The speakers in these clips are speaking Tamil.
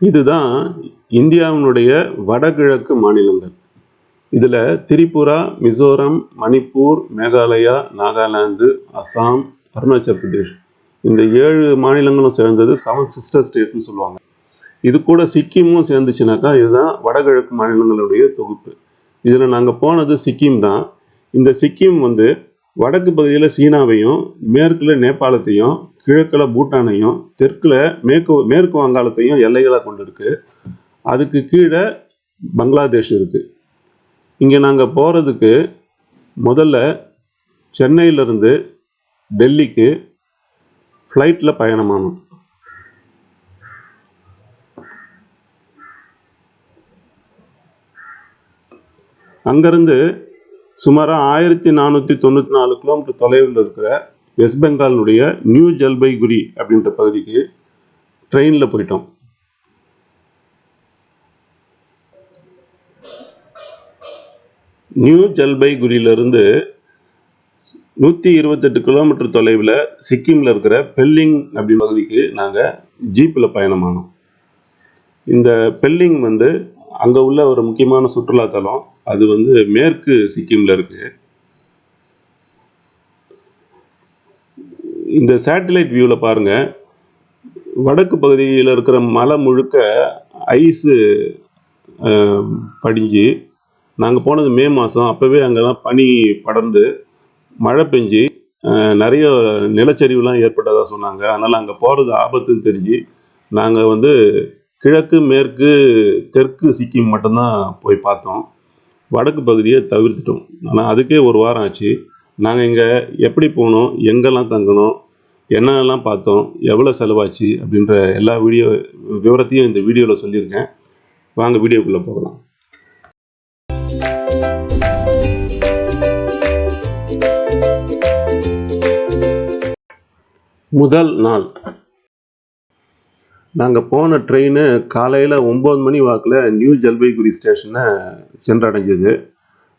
இதுதான் இந்தியாவினுடைய வடகிழக்கு மாநிலங்கள். இதில் திரிபுரா மிசோரம் மணிப்பூர் மேகாலயா நாகாலாந்து அசாம் அருணாச்சல் பிரதேஷ். இந்த ஏழு மாநிலங்களும் சேர்ந்தது செவன் சிஸ்டர் ஸ்டேட்ஸ்னு சொல்லுவாங்க. இது கூட சிக்கிமும் சேர்ந்துச்சுனாக்கா இதுதான் வடகிழக்கு மாநிலங்களுடைய தொகுப்பு. இதில் நாங்கள் போனது சிக்கிம் தான். இந்த சிக்கிம் வந்து வடக்கு பகுதியில் சீனாவையும் மேற்கில் நேபாளத்தையும் கிழக்கில் பூட்டானையும் தெற்கில் மேற்கு மேற்கு வங்காளத்தையும் எல்லைகளாக கொண்டு இருக்கு அதுக்கு கீழே பங்களாதேஷ் இருக்குது இங்கே நாங்கள் போகிறதுக்கு முதல்ல சென்னையிலேருந்து டெல்லிக்கு ஃப்ளைட்டில் பயணமானோம். அங்கேருந்து சுமாராக ஆயிரத்தி நானூற்றி தொண்ணூற்றி நாலு கிலோமீட்டர் தொலைவில் இருக்கிற வெஸ்ட் பெங்காலினுடைய நியூ ஜல்பைகுரி அப்படின்ற பகுதிக்கு ட்ரெயினில் போயிட்டோம். நியூ ஜல்பைகுரியிலிருந்து நூற்றி இருபத்தெட்டு கிலோமீட்டர் தொலைவில் சிக்கிமில் இருக்கிற பெல்லிங் அப்படின்ற பகுதிக்கு நாங்கள் ஜீப்பில் பயணமானோம். இந்த பெல்லிங் வந்து அங்கே உள்ள ஒரு முக்கியமான சுற்றுலாத்தலம். அது வந்து மேற்கு சிக்கிமில் இருக்குது இந்த சேட்டலைட் வியூவில் பாருங்கள் வடக்கு பகுதியில் இருக்கிற மலை முழுக்க ஐஸு படிஞ்சு நாங்கள் போனது மே மாதம் அப்போவே அங்கெல்லாம் பனி படர்ந்து மழை பெஞ்சு நிறைய நிலச்சரிவுலாம் ஏற்பட்டதாக சொன்னாங்க. அதனால் அங்கே போகிறது ஆபத்துன்னு தெரிஞ்சு நாங்கள் வந்து கிழக்கு மேற்கு தெற்கு சிக்கிம் மட்டும்தான் போய் பார்த்தோம். வடக்கு பகுதியை தவிர்த்துட்டோம். ஆனால் அதுக்கே ஒரு வாரம் ஆச்சு. நாங்கள் இங்கே எப்படி போனோம் எங்கெல்லாம் தங்கணும் என்னென்னலாம் பார்த்தோம் எவ்வளோ செலவாச்சு அப்படின்ற எல்லா வீடியோ விவரத்தையும் இந்த வீடியோவில் சொல்லியிருக்கேன். வாங்க வீடியோக்குள்ளே போகலாம். முதல் நாள். நாங்கள் போன ட்ரெயின் காலையில் ஒம்பது மணி வாக்கில் நியூ ஜல்பைகுரி ஸ்டேஷனை சென்றடைஞ்சது.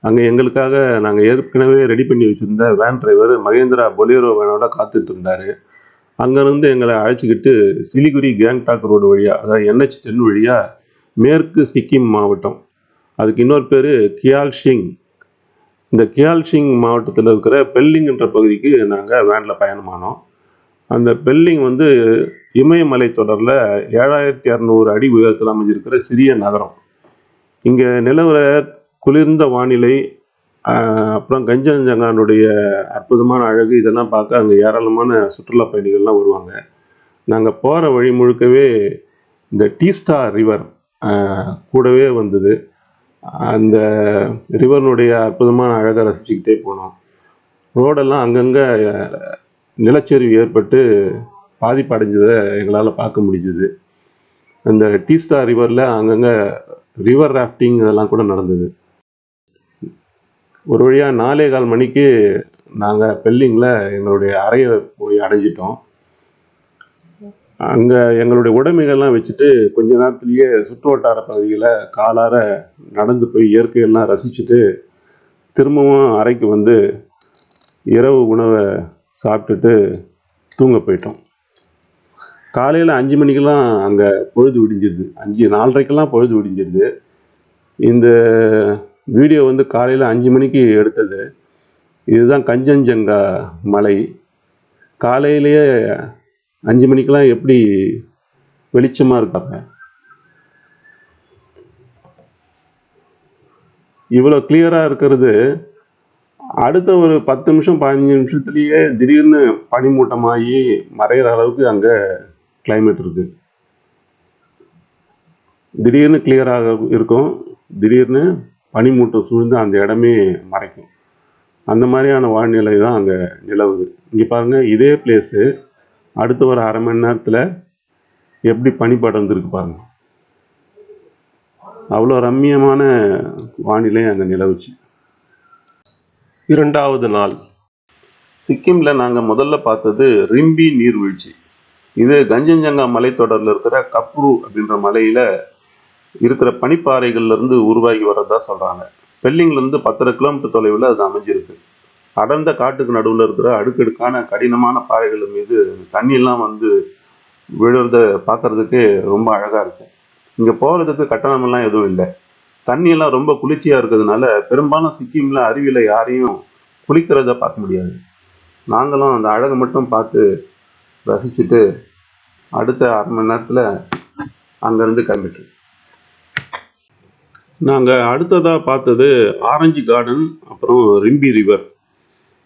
அங்கே எங்களுக்காக நாங்கள் ஏற்கனவே ரெடி பண்ணி வச்சுருந்த வேன் டிரைவர் மகேந்திரா பொலியரோ வேனோட காத்துட்டு இருந்தார். அங்கேருந்து எங்களை அழைச்சிக்கிட்டு சிலிகுரி கேங்டாக் ரோடு வழியாக அதாவது என்ஹெச் டென் வழியாக மேற்கு சிக்கிம் மாவட்டம். அதுக்கு இன்னொரு பேர் கியால்ஷிங். இந்த கியால்ஷிங் மாவட்டத்தில் இருக்கிற பெல்லிங்ன்ற பகுதிக்கு நாங்கள் வேனில் பயணமானோம். அந்த பெல்லிங் வந்து இமயமலை தொடரில் ஏழாயிரத்தி இரநூறு அடி உயரத்தில் அமைஞ்சிருக்கிற சிறிய நகரம். இங்கே நிலவர குளிர்ந்த வானிலை அப்புறம் கஞ்சன்ஜங்கானுடைய அற்புதமான அழகு இதெல்லாம் பார்க்க அங்கே ஏராளமான சுற்றுலா பயணிகள்லாம் வருவாங்க. நாங்கள் போகிற வழி முழுக்கவே இந்த டீஸ்டா ரிவர் கூடவே வந்தது. அந்த ரிவர்னுடைய அற்புதமான அழகை ரசிச்சுக்கிட்டே போனோம். ரோடெல்லாம் அங்கங்கே நிலச்சரிவு ஏற்பட்டு பாதிப்படைஞ்சதை எங்களால் பார்க்க முடிஞ்சுது. அந்த டீஸ்டா ரிவரில் அங்கங்கே ரிவர் ராஃப்டிங் இதெல்லாம் கூட நடந்தது. ஒரு வழியாக நாலே கால் மணிக்கு நாங்கள் பெல்லிங்கில் எங்களுடைய அறையை போய் அடைஞ்சிட்டோம். அங்கே எங்களுடைய உடைமைகள்லாம் வச்சுட்டு கொஞ்ச நேரத்துலேயே சுற்று வட்டார பகுதியில் காலார நடந்து போய் இயற்கையெல்லாம் ரசிச்சுட்டு திரும்பவும் அறைக்கு வந்து இரவு உணவை சாப்பிட்டுட்டு தூங்க போயிட்டோம். காலையில் அஞ்சு மணிக்கெல்லாம் அங்கே பொழுது விடிஞ்சிருது. அஞ்சு நாலரைக்கெல்லாம் பொழுது விடிஞ்சிருது. இந்த வீடியோ வந்து காலையில் அஞ்சு மணிக்கு எடுத்தது. இதுதான் கஞ்சன்ஜங்கா மலை. காலையிலேயே அஞ்சு மணிக்கெல்லாம் எப்படி வெளிச்சமாக இருக்காங்க இவ்வளோ கிளியராக இருக்கிறது. அடுத்த ஒரு பத்து நிமிஷம் பதினஞ்சு நிமிஷத்துலேயே திடீர்னு பனிமூட்டமாகி மறையிற அளவுக்கு அங்கே கிளைமேட் இருக்குது திடீர்னு கிளியராக இருக்கும். திடீர்னு பனிமூட்டம் சூழ்ந்து அந்த இடமே மறைக்கும். அந்த மாதிரியான வானிலை தான் அங்கே நிலவுது. இங்கே பாருங்கள் இதே பிளேஸு அடுத்த ஒரு அரை மணி நேரத்தில் எப்படி பனி படர்ந்துருக்கு பாருங்க. அவ்வளோ ரம்மியமான வானிலை அங்கே நிலவுச்சு. இரண்டாவது நாள். சிக்கிமில் நாங்கள் முதல்ல பார்த்தது ரிம்பி நீர்வீழ்ச்சி. இது கஞ்சன்ஜங்கா மலைத்தொடரில் இருக்கிற கப்ரு அப்படின்ற மலையில் இருக்கிற பனிப்பாறைகள்லேருந்து உருவாகி வர்றதா சொல்கிறாங்க பெல்லிங்லேருந்து பத்தரை கிலோமீட்டர் தொலைவில் அது அமைஞ்சிருக்கு. அடர்ந்த காட்டுக்கு நடுவில் இருக்கிற அடுக்கடுக்கான கடினமான பாறைகள் மீது தண்ணியெல்லாம் வந்து விழுறத பார்க்குறதுக்கு ரொம்ப அழகாக இருக்கும் இங்கே போகிறதுக்கு கட்டணமெல்லாம் எதுவும் இல்லை. தண்ணியெல்லாம் ரொம்ப குளிர்ச்சியாக இருக்கிறதுனால பெரும்பாலும் சிக்கிமில் அருவியில் யாரையும் குளிக்கிறத பார்க்க முடியாது. நாங்களும் அந்த அழகை மட்டும் பார்த்து ரசிச்சுட்டு அடுத்த அரை மணி நேரத்தில் அங்கேருந்து கிளம்பிட்டோம். நாங்கள் அடுத்ததாக பார்த்தது ஆரஞ்சு கார்டன் அப்புறம் ரிம்பி ரிவர்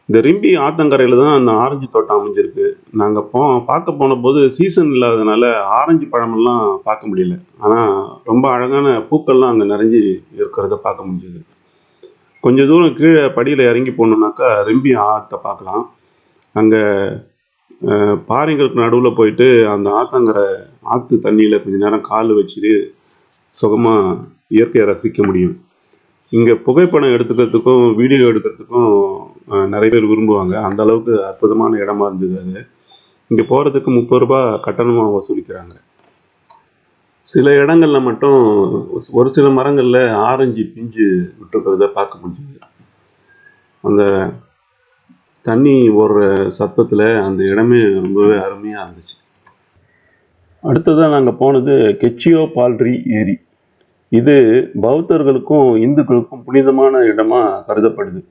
இந்த ரிம்பி ஆத்தங்கரையில் தான் அந்த ஆரஞ்சு தோட்டம் அமைஞ்சிருக்கு. நாங்கள் போ பார்க்க போன போது சீசன் இல்லாததுனால ஆரஞ்சு பழமெல்லாம் பார்க்க முடியல. ஆனால் ரொம்ப அழகான பூக்கள்லாம் அங்கே நிறைஞ்சி இருக்கிறத பார்க்க முடிஞ்சது. கொஞ்சம் தூரம் கீழே படியில் இறங்கி போனோம்னாக்கா ரிம்பி ஆற்றை பார்க்கலாம். அங்கே பாறைங்களுக்கு நடுவில் போயிட்டு அந்த ஆத்தங்கரை ஆற்று தண்ணியில் கொஞ்சம் நேரம் கால் வச்சுட்டு சுகமாக இயற்கையை ரசிக்க முடியும். இங்கே புகைப்படம் எடுத்துக்கிறதுக்கும் வீடியோ எடுக்கிறதுக்கும் நிறைய பேர் விரும்புவாங்க. அந்த அளவுக்கு அற்புதமான இடமா இருந்தது அது. இங்கே போகிறதுக்கு முப்பது ரூபா கட்டணமாக வசூலிக்கிறாங்க. சில இடங்கள்ல மட்டும் ஒரு சில மரங்களில் ஆரஞ்சு பிஞ்சு விட்டுருக்கிறத பார்க்க முடிஞ்சது. அந்த தண்ணி ஓடுற சத்தத்தில் அந்த இடமே ரொம்பவே அருமையாக இருந்துச்சு. அடுத்ததாக நாங்கள் போனது கெச்சியோ பால்ரி ஏரி. இது பௌத்தர்களுக்கும் இந்துக்களுக்கும் புனிதமான இடமா கருதப்படுது.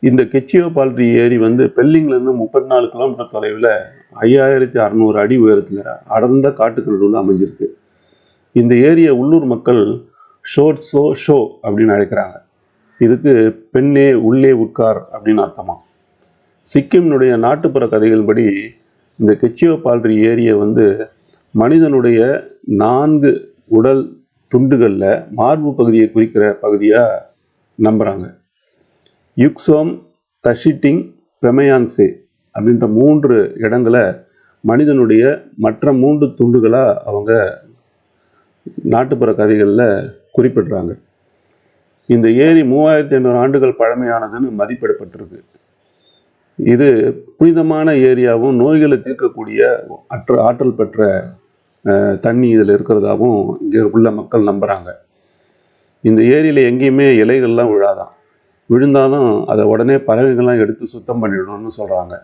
இந்த கெச்சியோ பால்ரி ஏரி வந்து பெல்லிங்லேருந்து முப்பத்தி நாலு கிலோமீட்டர் தொலைவில் ஐயாயிரத்தி அறநூறு அடி உயரத்தில் அடர்ந்த காட்டுக்கு நடுவில் அமைஞ்சிருக்கு. இந்த ஏரியை உள்ளூர் மக்கள் ஷோட்ஸோ ஷோ ஷோ அப்படின்னு அழைக்கிறாங்க. இதுக்கு பெண்ணே உள்ளே உட்கார் அப்படின்னு அர்த்தமா? சிக்கிமினுடைய நாட்டுப்புற கதைகள்படி இந்த கெச்சியோ பால்ரி ஏரியை வந்து மனிதனுடைய நான்கு உடல் துண்டுகளில் மார்பு பகுதியை குறிக்கிற பகுதியாக நம்புகிறாங்க யுக்சோம் தஷிட்டிங் பெமயாங்சே அப்படின்ற மூன்று இடங்களை மனிதனுடைய மற்ற மூன்று துண்டுகளாக அவங்க நாட்டுப்புற கதைகளில் குறிப்பிடுறாங்க. இந்த ஏரி மூவாயிரத்தி ஐநூறு ஆண்டுகள் பழமையானதுன்னு மதிப்பிடப்பட்டிருக்கு. இது புனிதமான ஏரியாவும் நோய்களை தீர்க்கக்கூடிய அற்ற ஆற்றல் பெற்ற தண்ணி இதில் இருக்கிறதாகவும் இங்கே உள்ள மக்கள் நம்புகிறாங்க இந்த ஏரியில் எங்கேயுமே இலைகள்லாம் விழாதான். விழுந்தாலும் அதை உடனே பறவைகள்லாம் எடுத்து சுத்தம் பண்ணிடணும்னு சொல்கிறாங்க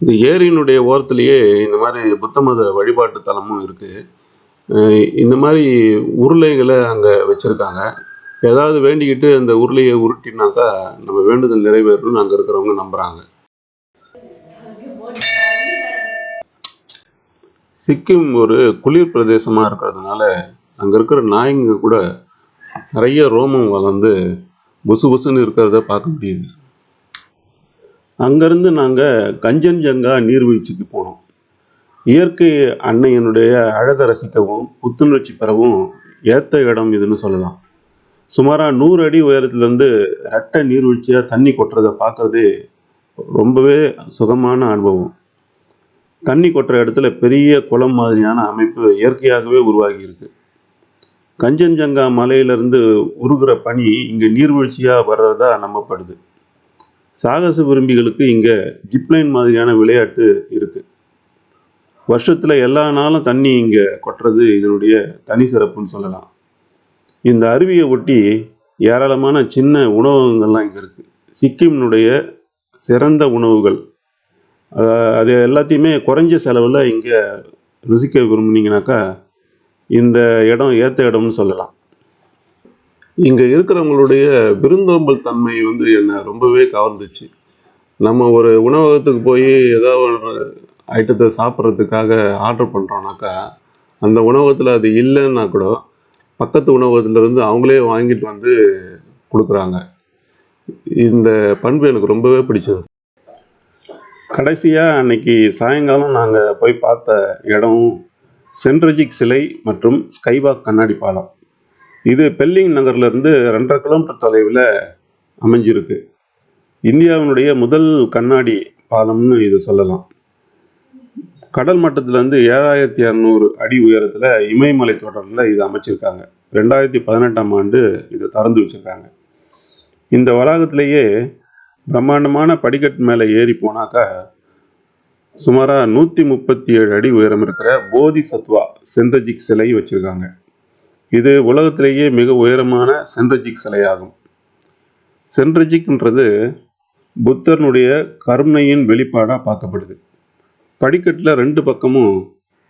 இந்த ஏரியினுடைய ஓரத்துலேயே இந்த மாதிரி புத்த மத வழிபாட்டு தலமும் இருக்குது இந்த மாதிரி உருளைகளை அங்கே வச்சுருக்காங்க. ஏதாவது வேண்டிக்கிட்டு அந்த உருளையை உருட்டினாக்கா நம்ம வேண்டுதல் நிறைவேறணும்னு அங்கே இருக்கிறவங்க நம்புகிறாங்க சிக்கிம் ஒரு குளிர் பிரதேசமாக இருக்கிறதுனால அங்கே இருக்கிற நாய்ங்க கூட நிறைய ரோமம் வளர்ந்து புசு புசுன்னு இருக்கிறத பார்க்க முடியுது. அங்கேருந்து நாங்கள் கஞ்சன்ஜங்கா நீர்வீழ்ச்சிக்கு போனோம். இயற்கை அன்னையனுடைய அழகை ரசிக்கவும் புத்துணர்ச்சி பெறவும் ஏற்ற இடம் இதுன்னு சொல்லலாம். சுமாராக நூறு அடி உயரத்துலேருந்து ரெட்டை நீர்வீழ்ச்சியாக தண்ணி கொட்டுறதை பார்க்குறது ரொம்பவே சுகமான அனுபவம். தண்ணி கொட்டுற இடத்துல பெரிய குளம் மாதிரியான அமைப்பு இயற்கையாகவே உருவாகி இருக்கு கஞ்சன்ஜங்கா மலையிலிருந்து உருகிற பனி இங்கே நீர்வீழ்ச்சியாக வர்றதா நம்பப்படுது. சாகச விரும்பிகளுக்கு இங்கே ஜிப்லைன் மாதிரியான விளையாட்டு இருக்குது வருஷத்தில் எல்லா நாளும் தண்ணி இங்கே கொட்டுறது இதனுடைய தனி சிறப்புன்னு சொல்லலாம். இந்த அருவியை ஒட்டி ஏராளமான சின்ன உணவகங்கள்லாம் இங்கே இருக்குது சிக்கிமினுடைய சிறந்த உணவுகள். அது எல்லாத்தையுமே குறைஞ்ச செலவில் இங்கே ருசிக்க விரும்புனீங்கனாக்கா இந்த இடம் ஏற்ற இடம்னு சொல்லலாம். இங்கே இருக்கிறவங்களுடைய விருந்தோம்பல் தன்மை வந்து என்னை ரொம்பவே கவர்ந்துச்சு. நம்ம ஒரு உணவகத்துக்கு போய் ஏதாவது ஒரு ஐட்டத்தை சாப்பிட்றதுக்காக ஆர்டர் பண்ணுறோனாக்கா அந்த உணவகத்தில் அது இல்லைன்னா கூட பக்கத்து உணவகத்துலேருந்து அவங்களே வாங்கிட்டு வந்து கொடுக்குறாங்க. இந்த பண்பு எனக்கு ரொம்பவே பிடிச்சது கடைசியாக அன்னைக்கு சாயங்காலம் நாங்கள் போய் பார்த்த இடம் சென்ட்ரஜிக் சிலை மற்றும் ஸ்கைபாக் கண்ணாடி பாலம். இது பெல்லிங் நகர்லேருந்து ரெண்டரை கிலோமீட்டர் தொலைவில் அமைஞ்சிருக்கு. இந்தியாவினுடைய முதல் கண்ணாடி பாலம்னு இது சொல்லலாம். கடல் மட்டத்திலேருந்து ஏழாயிரத்தி இரநூறு அடி உயரத்தில் இமயமலை தொடரில் இது அமைச்சிருக்காங்க. ரெண்டாயிரத்தி பதினெட்டாம் ஆண்டு இதை திறந்து வச்சுருக்காங்க. இந்த வளாகத்திலேயே பிரம்மாண்டமான படிக்கட்டு மேலே ஏறி போனாக்கா சுமாராக நூற்றி முப்பத்தி ஏழு அடி உயரம் இருக்கிற போதி சத்வா சென்ட்ரஜிக் சிலை வச்சுருக்காங்க. இது உலகத்திலேயே மிக உயரமான சென்ட்ரஜிக் சிலையாகும். சென்ட்ரஜிக்ன்றது புத்தனுடைய கருணையின் வெளிப்பாடாக பார்க்கப்படுது. படிக்கட்டில் ரெண்டு பக்கமும்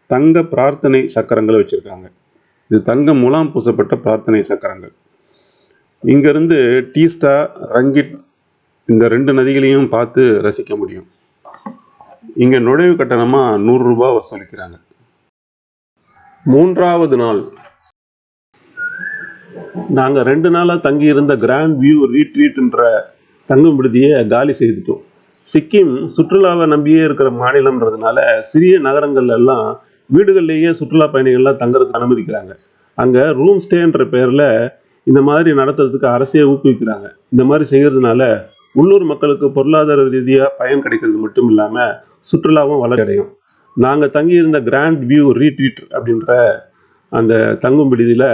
தங்க பிரார்த்தனை சக்கரங்களை வச்சுருக்காங்க. இது தங்க முலாம் பூசப்பட்ட பிரார்த்தனை சக்கரங்கள். இங்கேருந்து டீஸ்டா ரங்கிட் இந்த ரெண்டு நதிகளையும் பார்த்து ரசிக்க முடியும். இங்கே நுழைவு கட்டணமாக நூறுரூபா வசூலிக்கிறாங்க. மூன்றாவது நாள். நாங்கள் ரெண்டு நாளாக தங்கியிருந்த கிராண்ட் வியூ ரீட்ரீட்ன்ற தங்கும் விடுதியை காலி செய்துட்டோம். சிக்கிம் சுற்றுலாவை நம்பியே இருக்கிற மாநிலம்ன்றதுனால சிறிய நகரங்கள் எல்லாம் வீடுகள்லேயே சுற்றுலா பயணிகள்லாம் தங்குறதுக்கு அனுமதிக்கிறாங்க. அங்கே ரூம் ஸ்டேன்ற பேரில் இந்த மாதிரி நடத்துறதுக்கு அரசே ஊக்குவிக்கிறாங்க. இந்த மாதிரி செய்கிறதுனால உள்ளூர் மக்களுக்கு பொருளாதார ரீதியாக பயன் கிடைக்கிறது மட்டும் இல்லாமல் சுற்றுலாவும் வளர்ச்சியடையும் நாங்கள் தங்கியிருந்த கிராண்ட் வியூ ரீட்ரீட் அப்படின்ற அந்த தங்கும் விடுதியில்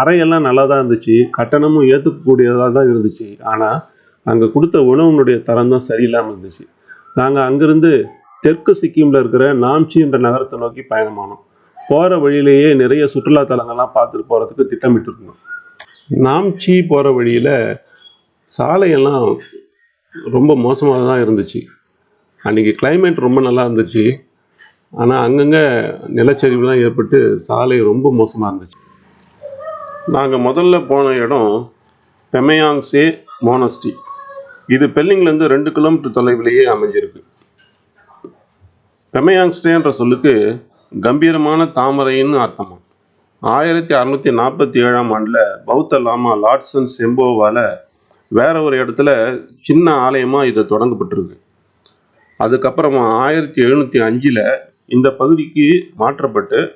அறையெல்லாம் நல்லா தான் இருந்துச்சு. கட்டணமும் ஏற்றுக்கக்கூடியதாக தான் இருந்துச்சு. ஆனால் அங்கே கொடுத்த உணவுனுடைய தரம் தான் சரியில்லாமல் இருந்துச்சு. நாங்கள் அங்கேருந்து தெற்கு சிக்கிமில் இருக்கிற நாம்ச்சி என்ற நகரத்தை நோக்கி பயணமானோம். போகிற வழியிலேயே நிறைய சுற்றுலா தலங்கள்லாம் பார்த்துட்டு போகிறதுக்கு திட்டமிட்டிருந்தோம். நாம்ச்சி போகிற வழியில் சாலையெல்லாம் ரொம்ப மோசமாக தான் இருந்துச்சு. அன்றைக்கி கிளைமேட் ரொம்ப நல்லா இருந்துச்சு. ஆனால் அங்கங்கே நிலச்சரிவுலாம் ஏற்பட்டு சாலை ரொம்ப மோசமாக இருந்துச்சு. நாங்கள் முதல்ல போன இடம் பெமையாங்ஸே மோனஸ்டி. இது பெல்லிங்லேருந்து ரெண்டு கிலோமீட்டர் தொலைவிலேயே அமைஞ்சிருக்கு. பெமையாங்ஸ்டேன்ற சொல்லுக்கு கம்பீரமான தாமரைன்னு அர்த்தமாக ஆயிரத்தி அறநூற்றி நாற்பத்தி ஏழாம் ஆண்டில் பௌத்த லாமா லார்ட்ஸன் செம்போவால் வேற ஒரு இடத்துல சின்ன ஆலயமாக இது தொடங்கப்பட்டிருக்கு. அதுக்கப்புறமா ஆயிரத்தி எழுநூற்றி அஞ்சில் இந்த பகுதிக்கு மாற்றப்பட்டு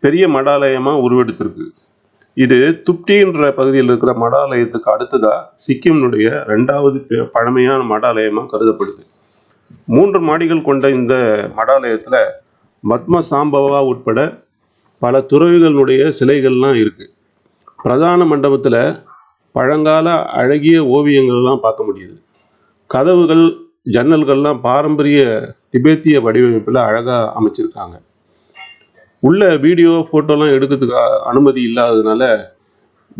பெரிய மடாலயமாக உருவெடுத்திருக்கு. இது துப்டின்ற பகுதியில் இருக்கிற மடாலயத்துக்கு அடுத்ததாக சிக்கிமினுடைய ரெண்டாவது பெ- பழமையான மடாலயமாக கருதப்படுது. மூன்று மாடிகள் கொண்ட இந்த மடாலயத்தில் பத்ம சாம்பவா உட்பட பல துறவிகளுடைய சிலைகள்லாம் இருக்குது பிரதான மண்டபத்தில் பழங்கால அழகிய ஓவியங்கள்லாம் பார்க்க முடியுது. கதவுகள் ஜன்னல்கள்லாம் பாரம்பரிய திபேத்திய வடிவமைப்பில் அழகாக அமைச்சிருக்காங்க. உள்ள வீடியோ ஃபோட்டோலாம் எடுக்கிறதுக்கு அனுமதி இல்லாததுனால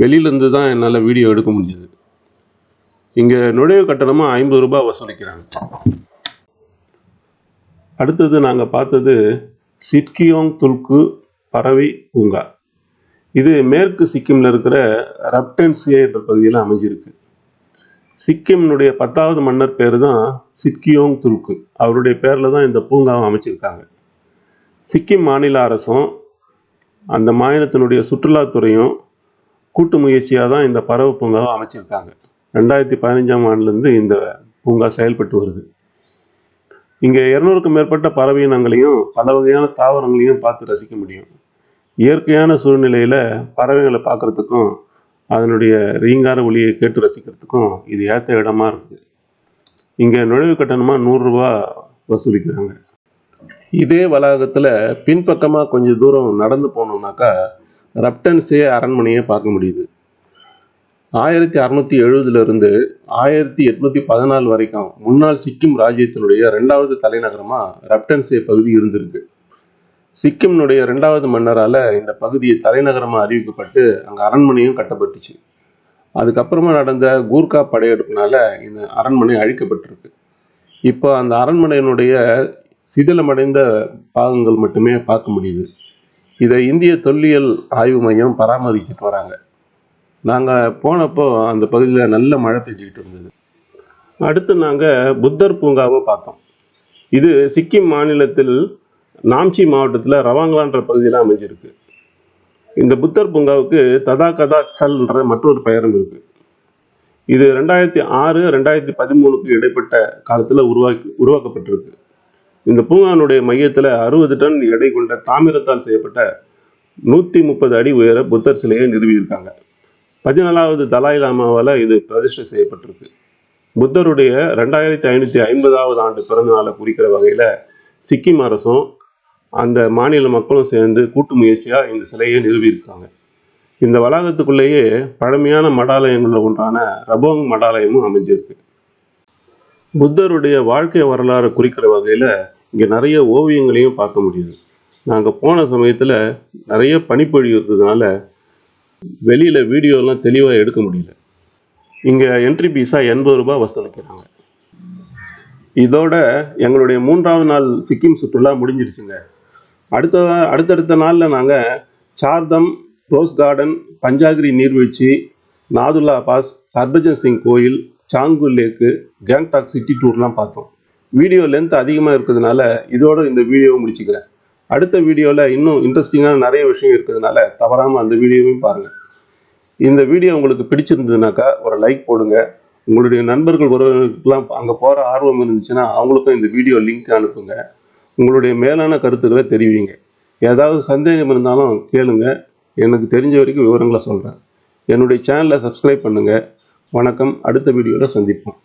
வெளியிலேருந்து தான் என்னால் வீடியோ எடுக்க முடிஞ்சது. இங்கே நுழைவு கட்டணமாக ஐம்பது ரூபாய் வசூலிக்கிறாங்க. அடுத்தது நாங்கள் பார்த்தது சிட்கியோங் துல்கு பறவை பூங்கா. இது மேற்கு சிக்கிமில் இருக்கிற ரப்டன்சியா என்ற பகுதியில் அமைஞ்சிருக்கு. சிக்கிமினுடைய பத்தாவது மன்னர் பேர் தான் சிக்கியோங் துருக்கு. அவருடைய பேரில் தான் இந்த பூங்காவை அமைச்சிருக்காங்க. சிக்கிம் மாநில அரசும் அந்த மாநிலத்தினுடைய சுற்றுலாத்துறையும் கூட்டு முயற்சியாக தான் இந்த பறவை பூங்காவை அமைச்சிருக்காங்க. ரெண்டாயிரத்தி பதினஞ்சாம் ஆண்டுலேருந்து இந்த பூங்கா செயல்பட்டு வருது. இங்கே இரநூறுக்கும் மேற்பட்ட பறவை இனங்களையும் பல வகையான தாவரங்களையும் பார்த்து ரசிக்க முடியும். இயற்கையான சூழ்நிலையில் பறவைகளை பார்க்குறதுக்கும் அதனுடைய ரீங்கார ஒளியை கேட்டு ரசிக்கிறதுக்கும் இது ஏற்ற இடமா இருக்குது. இங்கே நுழைவு கட்டணமாக நூறுரூவா வசூலிக்கிறாங்க. இதே வளாகத்தில் பின்பக்கமாக கொஞ்சம் தூரம் நடந்து போனோம்னாக்கா ரப்டன்ஸே அரண்மனையை பார்க்க முடியுது. ஆயிரத்தி அறநூற்றி எழுபதுலேருந்து ஆயிரத்தி எட்நூற்றி பதினாலு வரைக்கும் முன்னாள் சிக்கிம் ராஜ்யத்தினுடைய ரெண்டாவது தலைநகரமாக ரப்டன்ஸே பகுதி இருந்திருக்கு. சிக்கிம்னுடைய ரெண்டாவது மன்னரால் இந்த பகுதியை தலைநகரமாக அறிவிக்கப்பட்டு அங்கே அரண்மனையும் கட்டப்பட்டுச்சு. அதுக்கப்புறமா நடந்த கூர்கா படையெடுப்புனால இந்த அரண்மனை அழிக்கப்பட்டிருக்கு. இப்போ அந்த அரண்மனையினுடைய சிதிலமடைந்த பாகங்கள் மட்டுமே பார்க்க முடியுது. இதை இந்திய தொல்லியல் ஆய்வு மையம் பராமரிச்சுட்டு வராங்க. நாங்கள் போனப்போ அந்த பகுதியில் நல்ல மழை பெஞ்சிக்கிட்டு இருந்தது. அடுத்து நாங்கள் புத்தர் பூங்காவை பார்த்தோம். இது சிக்கிம் மாநிலத்தில் நாம்ச்சி மாவட்டத்தில் ரவாங்கலான்ற பகுதியில் அமைஞ்சிருக்கு. இந்த புத்தர் பூங்காவுக்கு ததா கதா சல்ன்ற மற்றொரு பெயரும் இருக்கு. இது ரெண்டாயிரத்தி ஆறு ரெண்டாயிரத்தி பதிமூணுக்கு இடைப்பட்ட காலத்தில் உருவாக்கி உருவாக்கப்பட்டிருக்கு. இந்த பூங்கானுடைய மையத்தில் அறுபது டன் எடை கொண்ட தாமிரத்தால் செய்யப்பட்ட நூற்றி முப்பது அடி உயர புத்தர் சிலையை நிறுவியிருக்காங்க. பதினாலாவது தலாய் லாமாவால் இது பிரதிஷ்டை செய்யப்பட்டிருக்கு. புத்தருடைய ரெண்டாயிரத்தி ஐநூற்றி ஐம்பதாவது ஆண்டு பிறந்த நாளை குறிக்கிற வகையில் சிக்கிம் அரசும் அந்த மாநில மக்களும் சேர்ந்து கூட்டு முயற்சியாக இந்த சிலையை நிறுவியிருக்காங்க. இந்த வளாகத்துக்குள்ளேயே பழமையான மடாலயங்களில் ஒன்றான ரபோங் மடாலயமும் அமைஞ்சிருக்கு. புத்தருடைய வாழ்க்கை வரலாறு குறிக்கிற வகையில் இங்கே நிறைய ஓவியங்களையும் பார்க்க முடியுது. நாங்கள் போன சமயத்தில் நிறைய பனிப்பொழிவு இருந்ததுனால வெளியில் வீடியோலாம் தெளிவாக எடுக்க முடியல. இங்கே என்ட்ரி பீஸாக எண்பது ரூபாய் வசூலிக்கிறாங்க. இதோட எங்களுடைய மூன்றாவது நாள் சிக்கிம் சுற்றுலா முடிஞ்சிருச்சுங்க. அடுத்த அடுத்தடுத்த நாளில் நாங்கள் சார்தம் ரோஸ் கார்டன் பஞ்சாகிரி நீர்வீழ்ச்சி நாதுல்லா பாஸ் ஹர்பஜன் சிங் கோயில் சாங்கு லேக்கு கேங்டாக் சிட்டி டூர்லாம் பார்த்தோம். வீடியோ லென்த் அதிகமாக இருக்கிறதுனால இதோட இந்த வீடியோவை முடிச்சுக்கிறேன். அடுத்த வீடியோவில் இன்னும் இன்ட்ரெஸ்டிங்கான நிறைய விஷயம் இருக்கிறதுனால தவறாமல் அந்த வீடியோவையும் பாருங்கள் இந்த வீடியோ உங்களுக்கு பிடிச்சிருந்ததுனாக்கா ஒரு லைக் போடுங்க. உங்களுடைய நண்பர்கள் ஒருவருக்கெல்லாம் அங்கே போகிற ஆர்வம் இருந்துச்சுன்னா அவங்களுக்கும் இந்த வீடியோ லிங்க் அனுப்புங்க. உங்களுடைய மேலான கருத்துக்களை தெரிவிங்க. ஏதாவது சந்தேகம் இருந்தாலும் கேளுங்க. எனக்கு தெரிஞ்ச வரைக்கும் விவரங்களை சொல்கிறேன் என்னுடைய சேனலை சப்ஸ்கிரைப் பண்ணுங்கள் வணக்கம். அடுத்த வீடியோவில் சந்திப்போம்.